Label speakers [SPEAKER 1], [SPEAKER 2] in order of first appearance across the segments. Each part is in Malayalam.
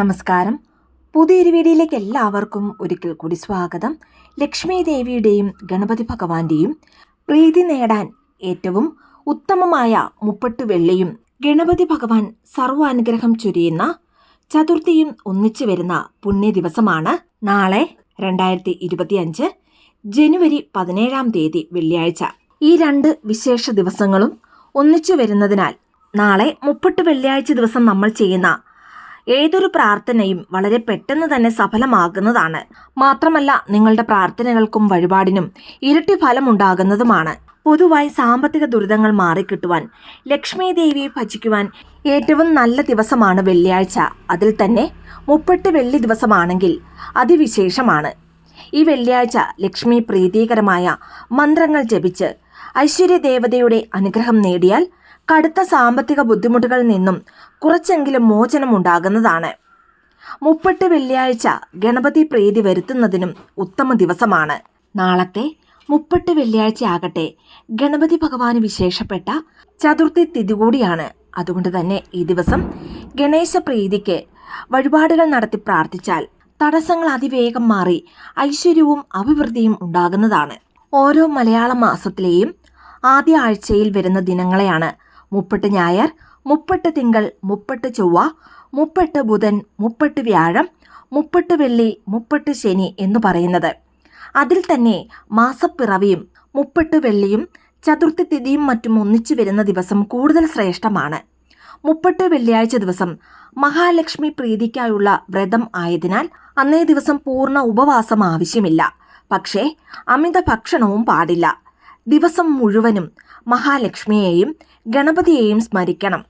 [SPEAKER 1] നമസ്കാരം. പുതിയൊരു വീഡിയോയിലേക്ക് എല്ലാവർക്കും ഒരിക്കൽ കൂടി സ്വാഗതം. ലക്ഷ്മി ദേവിയുടെയും ഗണപതി ഭഗവാന്റെയും പ്രീതി നേടാൻ ഏറ്റവും ഉത്തമമായ മുപ്പട്ട് വെള്ളിയും ഗണപതി ഭഗവാൻ സർവാനുഗ്രഹം ചൊരിയുന്ന ചതുർത്ഥിയും ഒന്നിച്ചു വരുന്ന പുണ്യ ദിവസമാണ് നാളെ രണ്ടായിരത്തി ഇരുപത്തിയഞ്ച് ജനുവരി പതിനേഴാം തീയതി വെള്ളിയാഴ്ച. ഈ രണ്ട് വിശേഷ ദിവസങ്ങളും ഒന്നിച്ചു വരുന്നതിനാൽ നാളെ മുപ്പട്ട് വെള്ളിയാഴ്ച ദിവസം നമ്മൾ ചെയ്യുന്ന ഏതൊരു പ്രാർത്ഥനയും വളരെ പെട്ടെന്ന് തന്നെ സഫലമാകുന്നതാണ്. മാത്രമല്ല നിങ്ങളുടെ പ്രാർത്ഥനകൾക്കും വഴിപാടിനും ഇരട്ടി ഫലം ഉണ്ടാകുന്നതുമാണ് പൊതുവായി സാമ്പത്തിക ദുരിതങ്ങൾ മാറിക്കിട്ടുവാൻ ലക്ഷ്മി ദേവിയെ ഭജിക്കുവാൻ ഏറ്റവും നല്ല ദിവസമാണ് വെള്ളിയാഴ്ച. അതിൽ തന്നെ മുപ്പട്ട് വെള്ളി ദിവസമാണെങ്കിൽ അതിവിശേഷമാണ്. ഈ വെള്ളിയാഴ്ച ലക്ഷ്മി പ്രീതികരമായ മന്ത്രങ്ങൾ ജപിച്ച് ഐശ്വര്യ ദേവതയുടെ അനുഗ്രഹം നേടിയാൽ കടുത്ത സാമ്പത്തിക ബുദ്ധിമുട്ടുകളിൽ നിന്നും കുറച്ചെങ്കിലും മോചനം ഉണ്ടാകുന്നതാണ് മുപ്പട്ട് വെള്ളിയാഴ്ച ഗണപതി പ്രീതി വരുത്തുന്നതിനും ഉത്തമ ദിവസമാണ്. നാളത്തെ മുപ്പട്ട് വെള്ളിയാഴ്ച ആകട്ടെ ഗണപതി ഭഗവാന് വിശേഷപ്പെട്ട ചതുർത്ഥി തിഥി കൂടിയാണ്. അതുകൊണ്ട് തന്നെ ഈ ദിവസം ഗണേശ പ്രീതിക്ക് വഴിപാടുകൾ നടത്തി പ്രാർത്ഥിച്ചാൽ തടസ്സങ്ങൾ അതിവേഗം മാറി ഐശ്വര്യവും അഭിവൃദ്ധിയും ഉണ്ടാകുന്നതാണ്. ഓരോ മലയാള മാസത്തിലെയും ആദ്യ ആഴ്ചയിൽ വരുന്ന ദിനങ്ങളെയാണ് മുപ്പട്ട് ഞായർ മുപ്പട്ട് തിങ്കൾ മുപ്പട്ട് ചൊവ്വ മുപ്പട്ട് ബുധൻ മുപ്പട്ട് വ്യാഴം മുപ്പട്ട് വെള്ളി മുപ്പട്ട് ശനി എന്ന് പറയുന്നത്. അതിൽ തന്നെ മാസപ്പിറവിയും മുപ്പട്ട് വെള്ളിയും ചതുർത്ഥി തിഥിയും മറ്റും ഒന്നിച്ചു വരുന്ന ദിവസം കൂടുതൽ ശ്രേഷ്ഠമാണ്. മുപ്പട്ട് വെള്ളിയാഴ്ച ദിവസം മഹാലക്ഷ്മി പ്രീതിക്കായുള്ള വ്രതം ആയതിനാൽ അന്നേ ദിവസം പൂർണ ഉപവാസം ആവശ്യമില്ല. പക്ഷേ അമിത ഭക്ഷണവും പാടില്ല. ദിവസം മുഴുവനും മഹാലക്ഷ്മിയെയും ഗണപതിയെയും സ്മരിക്കണം.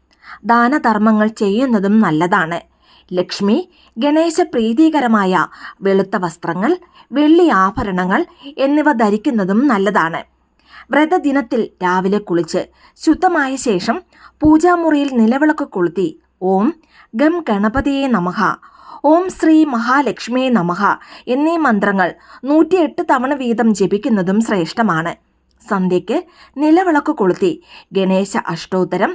[SPEAKER 1] ദാനധർമ്മങ്ങൾ ചെയ്യുന്നതും നല്ലതാണ്. ലക്ഷ്മി ഗണേശ പ്രീതികരമായ വെളുത്ത വസ്ത്രങ്ങൾ വെള്ളി ആഭരണങ്ങൾ എന്നിവ ധരിക്കുന്നതും നല്ലതാണ്. വ്രതദിനത്തിൽ രാവിലെ കുളിച്ച് ശുദ്ധമായ ശേഷം പൂജാമുറിയിൽ നിലവിളക്ക് കൊളുത്തി ഓം ഗം ഗണപതിയെ നമഹ ഓം ശ്രീ മഹാലക്ഷ്മിയെ നമഹ എന്നീ മന്ത്രങ്ങൾ നൂറ്റിയെട്ട് തവണ വീതം ജപിക്കുന്നതും ശ്രേഷ്ഠമാണ്. സന്ധ്യയ്ക്ക് നിലവിളക്ക് കൊളുത്തി. ഗണേശ അഷ്ടോത്തരം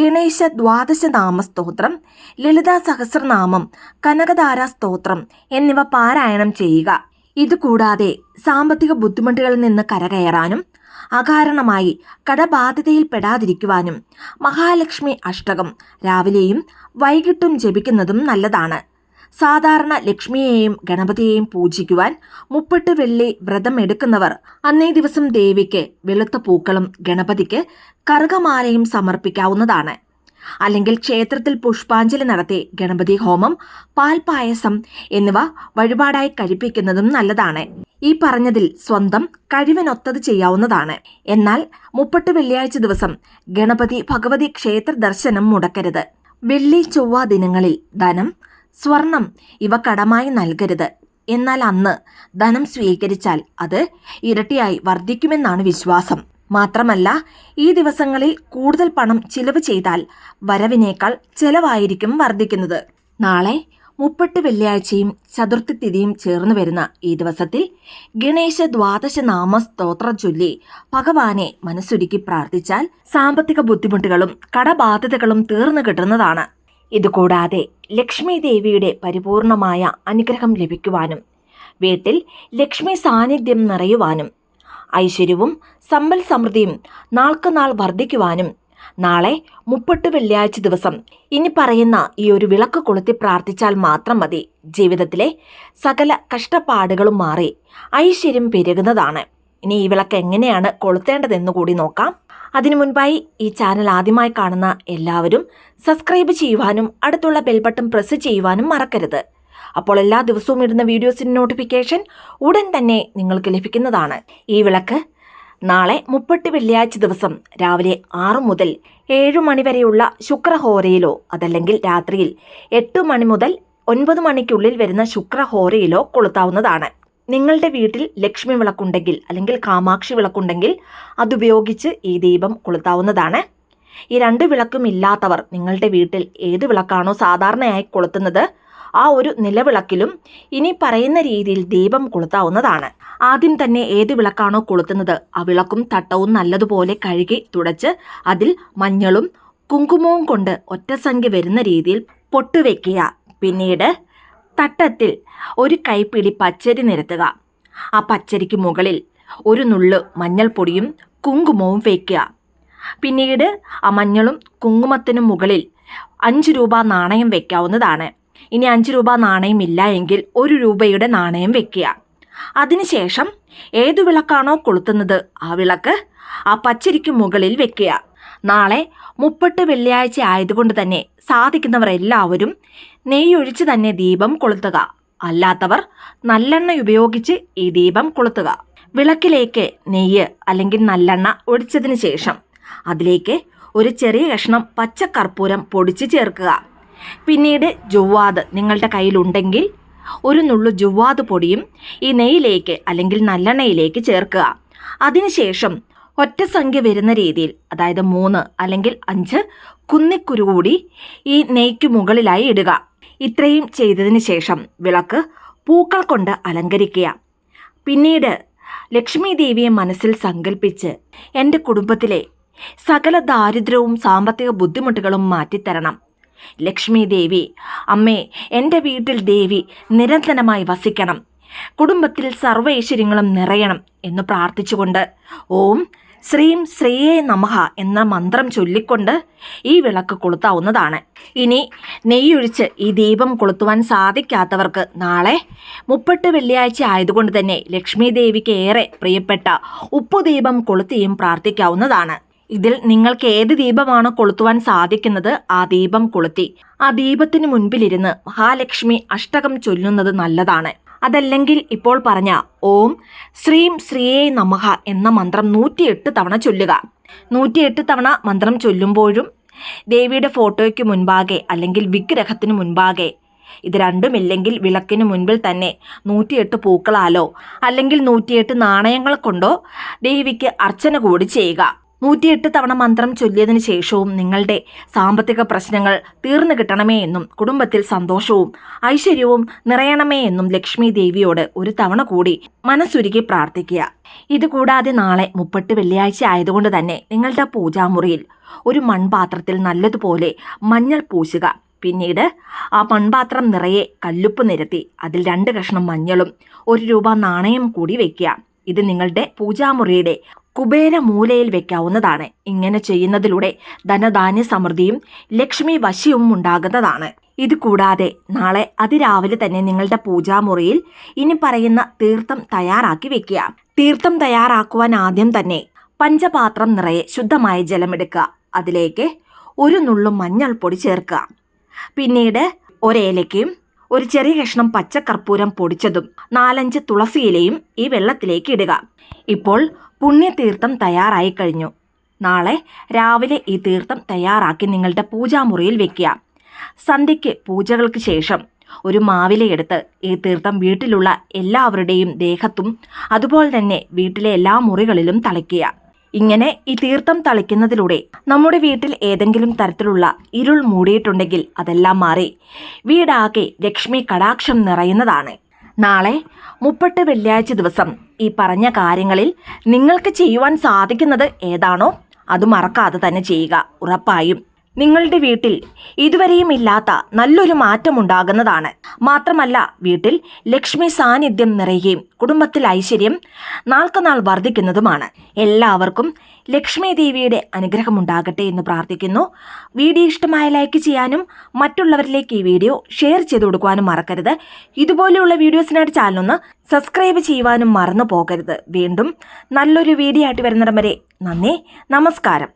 [SPEAKER 1] ഗണേശ ദ്വാദശനാമ സ്തോത്രം ലളിതാ സഹസ്രനാമം കനകധാര സ്തോത്രം എന്നിവ പാരായണം ചെയ്യുക. ഇതുകൂടാതെ സാമ്പത്തിക ബുദ്ധിമുട്ടുകളിൽ നിന്ന് കരകയറാനും അകാരണമായി കടബാധ്യതയിൽ പെടാതിരിക്കുവാനും മഹാലക്ഷ്മി അഷ്ടകം രാവിലെയും വൈകിട്ടും ജപിക്കുന്നതും നല്ലതാണ്. സാധാരണ ലക്ഷ്മിയെയും ഗണപതിയെയും പൂജിക്കുവാൻ മുപ്പട്ട് വെള്ളി വ്രതം എടുക്കുന്നവർ അന്നേ ദിവസം ദേവിക്ക് വെളുത്ത പൂക്കളും ഗണപതിക്ക് കറുകമാലയും സമർപ്പിക്കാവുന്നതാണ്. അല്ലെങ്കിൽ ക്ഷേത്രത്തിൽ പുഷ്പാഞ്ജലി നടത്തി ഗണപതി ഹോമം പാൽപായസം എന്നിവ വഴിപാടായി കഴിപ്പിക്കുന്നതും നല്ലതാണ്. ഈ പറഞ്ഞതിൽ സ്വന്തം കഴിവിനൊത്തത് ചെയ്യാവുന്നതാണ്. എന്നാൽ മുപ്പട്ട് വെള്ളിയാഴ്ച ദിവസം ഗണപതി ഭഗവതി ക്ഷേത്ര ദർശനം മുടക്കരുത്. വെള്ളി ചൊവ്വ ദിനങ്ങളിൽ ധനം സ്വർണം ഇവ കടമായി നൽകരുത്. എന്നാൽ അന്ന് ധനം സ്വീകരിച്ചാൽ അത് ഇരട്ടിയായി വർദ്ധിക്കുമെന്നാണ് വിശ്വാസം. മാത്രമല്ല ഈ ദിവസങ്ങളിൽ കൂടുതൽ പണം ചിലവ് ചെയ്താൽ വരവിനേക്കാൾ ചെലവായിരിക്കും വർദ്ധിക്കുന്നത്. നാളെ മുപ്പട്ട് വെള്ളിയാഴ്ചയും ചതുർത്ഥി തിഥിയും ചേർന്ന് വരുന്ന ഈ ദിവസത്തിൽ ഗണേശ ദ്വാദശ നാമ സ്തോത്ര ചൊല്ലി ഭഗവാനെ മനസ്സൊരുക്കി പ്രാർത്ഥിച്ചാൽ സാമ്പത്തിക ബുദ്ധിമുട്ടുകളും കടബാധ്യതകളും തീർന്നു കിട്ടുന്നതാണ്. ഇതുകൂടാതെ ലക്ഷ്മി ദേവിയുടെ പരിപൂർണമായ അനുഗ്രഹം ലഭിക്കുവാനും വീട്ടിൽ ലക്ഷ്മി സാന്നിധ്യം നിറയുവാനും ഐശ്വര്യവും സമ്പൽ സമൃദ്ധിയും നാൾക്കുനാൾ വർദ്ധിക്കുവാനും നാളെ മുപ്പട്ട് വെള്ളിയാഴ്ച ദിവസം ഇനി പറയുന്ന ഈ ഒരു വിളക്ക് കൊളുത്തി പ്രാർത്ഥിച്ചാൽ മാത്രം മതി. ജീവിതത്തിലെ സകല കഷ്ടപ്പാടുകളും മാറി ഐശ്വര്യം പെരുകുന്നതാണ്. ഇനി ഈ വിളക്ക് എങ്ങനെയാണ് കൊളുത്തേണ്ടതെന്ന് കൂടി നോക്കാം. അതിനു മുൻപായി ഈ ചാനൽ ആദ്യമായി കാണുന്ന എല്ലാവരും സബ്സ്ക്രൈബ് ചെയ്യുവാനും അടുത്തുള്ള ബെൽബട്ടൺ പ്രസ് ചെയ്യുവാനും മറക്കരുത്. അപ്പോൾ എല്ലാ ദിവസവും ഇടുന്ന വീഡിയോസിന്റെ നോട്ടിഫിക്കേഷൻ ഉടൻ തന്നെ നിങ്ങൾക്ക് ലഭിക്കുന്നതാണ്. ഈ വിളക്ക് നാളെ മുപ്പട്ട് വെള്ളിയാഴ്ച ദിവസം രാവിലെ ആറു മുതൽ ഏഴു മണിവരെയുള്ള ശുക്രഹോരയിലോ അതല്ലെങ്കിൽ രാത്രിയിൽ എട്ട് മണി മുതൽ ഒൻപത് മണിക്കുള്ളിൽ വരുന്ന ശുക്രഹോരയിലോ കൊളുത്താവുന്നതാണ്. നിങ്ങളുടെ വീട്ടിൽ ലക്ഷ്മി വിളക്കുണ്ടെങ്കിൽ അല്ലെങ്കിൽ കാമാക്ഷി വിളക്കുണ്ടെങ്കിൽ അതുപയോഗിച്ച് ഈ ദീപം കൊളുത്താവുന്നതാണ്. ഈ രണ്ട് വിളക്കും ഇല്ലാത്തവർ നിങ്ങളുടെ വീട്ടിൽ ഏത് വിളക്കാണോ സാധാരണയായി കൊളുത്തുന്നത് ആ ഒരു നിലവിളക്കിലും ഇനി പറയുന്ന രീതിയിൽ ദീപം കൊളുത്താവുന്നതാണ്. ആദ്യം തന്നെ ഏത് വിളക്കാണോ കൊളുത്തുന്നത് ആ വിളക്കും തട്ടവും നല്ലതുപോലെ കഴുകി തുടച്ച് അതിൽ മഞ്ഞളും കുങ്കുമവും കൊണ്ട് ഒറ്റസംഖ്യ വരുന്ന രീതിയിൽ പൊട്ടുവെക്കുക പിന്നീട് തട്ടത്തിൽ ഒരു കൈപ്പിടി പച്ചരി നിരത്തുക. ആ പച്ചരിക്ക് മുകളിൽ ഒരു നുള്ള് മഞ്ഞൾപ്പൊടിയും കുങ്കുമവും വയ്ക്കുക പിന്നീട് ആ മഞ്ഞളും കുങ്കുമത്തിനും മുകളിൽ അഞ്ച് രൂപ നാണയം വയ്ക്കാവുന്നതാണ് ഇനി അഞ്ച് രൂപ നാണയം ഇല്ല എങ്കിൽ ഒരു രൂപയുടെ നാണയം വെക്കുക. അതിനുശേഷം ഏതു വിളക്കാണോ കൊളുത്തുന്നത് ആ വിളക്ക് ആ പച്ചരിക്ക് മുകളിൽ വെക്കുക. നാളെ മുപ്പട്ട് വെള്ളിയാഴ്ച ആയതുകൊണ്ട് തന്നെ സാധിക്കുന്നവർ എല്ലാവരും നെയ്യൊഴിച്ച് തന്നെ ദീപം കൊളുത്തുക. അല്ലാത്തവർ നല്ലെണ്ണ ഉപയോഗിച്ച് ഈ ദീപം കൊളുത്തുക. വിളക്കിലേക്ക് നെയ്യ് അല്ലെങ്കിൽ നല്ലെണ്ണ ഒഴിച്ചതിന് ശേഷം അതിലേക്ക് ഒരു ചെറിയ കഷ്ണം പച്ചക്കർപ്പൂരം പൊടിച്ച് ചേർക്കുക. പിന്നീട് ജുവാദ് നിങ്ങളുടെ കയ്യിലുണ്ടെങ്കിൽ ഒരു നുള്ളു ജുവാദ് പൊടിയും ഈ നെയ്യിലേക്ക് അല്ലെങ്കിൽ നല്ലെണ്ണയിലേക്ക് ചേർക്കുക. അതിനുശേഷം ഒറ്റ സംഖ്യ വരുന്ന രീതിയിൽ അതായത് മൂന്ന് അല്ലെങ്കിൽ അഞ്ച് കുന്നിക്കുരു കൂടി ഈ നെയ്ക്ക് മുകളിലായി ഇടുക. ഇത്രയും ചെയ്തതിന് ശേഷം വിളക്ക് പൂക്കൾ കൊണ്ട് അലങ്കരിക്കുക. പിന്നീട് ലക്ഷ്മി ദേവിയെ മനസ്സിൽ സങ്കല്പിച്ച് എന്റെ കുടുംബത്തിലെ സകല ദാരിദ്ര്യവും സാമ്പത്തിക ബുദ്ധിമുട്ടുകളും മാറ്റിത്തരണം. ലക്ഷ്മി ദേവി അമ്മേ എന്റെ വീട്ടിൽ ദേവി നിരന്തരമായി വസിക്കണം. കുടുംബത്തിൽ സർവ ഐശ്വര്യങ്ങളും നിറയണം എന്ന് പ്രാർത്ഥിച്ചുകൊണ്ട് ഓം ശ്രീം ശ്രീയേ നമഹ എന്ന മന്ത്രം ചൊല്ലിക്കൊണ്ട് ഈ വിളക്ക് കൊളുത്താവുന്നതാണ്. ഇനി നെയ്യൊഴിച്ച് ഈ ദീപം കൊളുത്തുവാൻ സാധിക്കാത്തവർക്ക് നാളെ മുപ്പട്ട് വെള്ളിയാഴ്ച ആയതുകൊണ്ട് തന്നെ ലക്ഷ്മി ദേവിക്ക് ഏറെ പ്രിയപ്പെട്ട ഉപ്പുദീപം കൊളുത്തിയും പ്രാർത്ഥിക്കാവുന്നതാണ്. ഇതിൽ നിങ്ങൾക്ക് ഏത് ദീപമാണ് കൊളുത്തുവാൻ സാധിക്കുന്നത്? ആ ദീപം കൊളുത്തി. ആ ദീപത്തിന് മുൻപിലിരുന്ന് മഹാലക്ഷ്മി അഷ്ടകം ചൊല്ലുന്നത് നല്ലതാണ്. അതല്ലെങ്കിൽ ഇപ്പോൾ പറഞ്ഞ ഓം ശ്രീം ശ്രീയേ നമഹ എന്ന മന്ത്രം നൂറ്റിയെട്ട് തവണ ചൊല്ലുക. നൂറ്റിയെട്ട് തവണ മന്ത്രം ചൊല്ലുമ്പോഴും ദേവിയുടെ ഫോട്ടോയ്ക്ക് മുൻപാകെ അല്ലെങ്കിൽ വിഗ്രഹത്തിന് മുൻപാകെ ഇത് രണ്ടുമില്ലെങ്കിൽ വിളക്കിന് മുൻപിൽ തന്നെ നൂറ്റിയെട്ട് പൂക്കളാലോ അല്ലെങ്കിൽ നൂറ്റിയെട്ട് നാണയങ്ങൾ കൊണ്ടോ ദേവിക്ക് അർച്ചന കൂടി ചെയ്യുക. നൂറ്റിയെട്ട് തവണ മന്ത്രം ചൊല്ലിയതിനു ശേഷവും നിങ്ങളുടെ സാമ്പത്തിക പ്രശ്നങ്ങൾ തീർന്നു കിട്ടണമേ എന്നും കുടുംബത്തിൽ സന്തോഷവും ഐശ്വര്യവും നിറയണമേ എന്നും ലക്ഷ്മി ദേവിയോട് ഒരു തവണ കൂടി മനസ്സുരുകി പ്രാർത്ഥിക്കുക. ഇതുകൂടാതെ നാളെ മുപ്പട്ട് വെള്ളിയാഴ്ച ആയതുകൊണ്ട് തന്നെ നിങ്ങളുടെ പൂജാമുറിയിൽ ഒരു മൺപാത്രത്തിൽ നല്ലതുപോലെ മഞ്ഞൾ പൂശുക. പിന്നീട് ആ മൺപാത്രം നിറയെ കല്ലുപ്പ് നിരത്തി അതിൽ രണ്ട് കഷ്ണം മഞ്ഞളും ഒരു രൂപ നാണയം കൂടി വെക്കുക. ഇത് നിങ്ങളുടെ പൂജാമുറിയുടെ കുബേര മൂലയിൽ വെക്കാവുന്നതാണ്. ഇങ്ങനെ ചെയ്യുന്നതിലൂടെ ധനധാന്യ സമൃദ്ധിയും ലക്ഷ്മി വശിയും ഉണ്ടാകുന്നതാണ്. ഇത് കൂടാതെ നാളെ അതിരാവിലെ തന്നെ നിങ്ങളുടെ പൂജാമുറിയിൽ ഇനി പറയുന്ന തീർത്ഥം തയ്യാറാക്കി വെക്കുക. തീർത്ഥം തയ്യാറാക്കുവാൻ ആദ്യം തന്നെ പഞ്ചപാത്രം നിറയെ ശുദ്ധമായ ജലമെടുക്കുക. അതിലേക്ക് ഒരു നുള്ളും മഞ്ഞൾപ്പൊടി ചേർക്കുക. പിന്നീട് ഒരേലയ്ക്കും ഒരു ചെറിയ കഷ്ണം പച്ചക്കർപ്പൂരം പൊടിച്ചതും നാലഞ്ച് തുളസി ഇലയും ഈ വെള്ളത്തിലേക്ക് ഇടുക. ഇപ്പോൾ പുണ്യതീർത്ഥം തയ്യാറായി കഴിഞ്ഞു. നാളെ രാവിലെ ഈ തീർത്ഥം തയ്യാറാക്കി നിങ്ങളുടെ പൂജാമുറിയിൽ വെക്കുക. സന്ധ്യയ്ക്ക് പൂജകൾക്ക് ശേഷം ഒരു മാവിലയെടുത്ത് ഈ തീർത്ഥം വീട്ടിലുള്ള എല്ലാവരുടെയും ദേഹത്തും അതുപോലെ തന്നെ വീട്ടിലെ എല്ലാ മുറികളിലും തളിക്കുക. ഇങ്ങനെ ഈ തീർത്ഥം തളിക്കുന്നതിലൂടെ നമ്മുടെ വീട്ടിൽ ഏതെങ്കിലും തരത്തിലുള്ള ഇരുൾ മൂടിയിട്ടുണ്ടെങ്കിൽ അതെല്ലാം മാറി. വീടാകെ ലക്ഷ്മി കടാക്ഷം നിറയുന്നതാണ്. നാളെ മുപ്പട്ട് വെള്ളിയാഴ്ച ദിവസം ഈ പറഞ്ഞ കാര്യങ്ങളിൽ നിങ്ങൾക്ക് ചെയ്യുവാൻ സാധിക്കുന്നത് ഏതാണോ അത് മറക്കാതെ തന്നെ ചെയ്യുക ഉറപ്പായും. നിങ്ങളുടെ വീട്ടിൽ ഇതുവരെയും ഇല്ലാത്ത നല്ലൊരു മാറ്റം ഉണ്ടാകുന്നതാണ് മാത്രമല്ല വീട്ടിൽ ലക്ഷ്മി സാന്നിധ്യം നിറയുകയും കുടുംബത്തിൽ ഐശ്വര്യം നാൾക്കുനാൾ വർദ്ധിക്കുന്നതുമാണ്. എല്ലാവർക്കും ലക്ഷ്മി ദേവിയുടെ അനുഗ്രഹം ഉണ്ടാകട്ടെ എന്ന് പ്രാർത്ഥിക്കുന്നു. വീഡിയോ ഇഷ്ടമായ ലൈക്ക് ചെയ്യാനും മറ്റുള്ളവരിലേക്ക് ഈ വീഡിയോ ഷെയർ ചെയ്ത് കൊടുക്കുവാനും മറക്കരുത്. ഇതുപോലെയുള്ള വീഡിയോസിനായിട്ട് ചാനലൊന്ന് സബ്സ്ക്രൈബ് ചെയ്യുവാനും മറന്നു പോകരുത്. വീണ്ടും നല്ലൊരു വീഡിയോ ആയിട്ട് വരുന്നിടം വരെ നന്ദി നമസ്കാരം.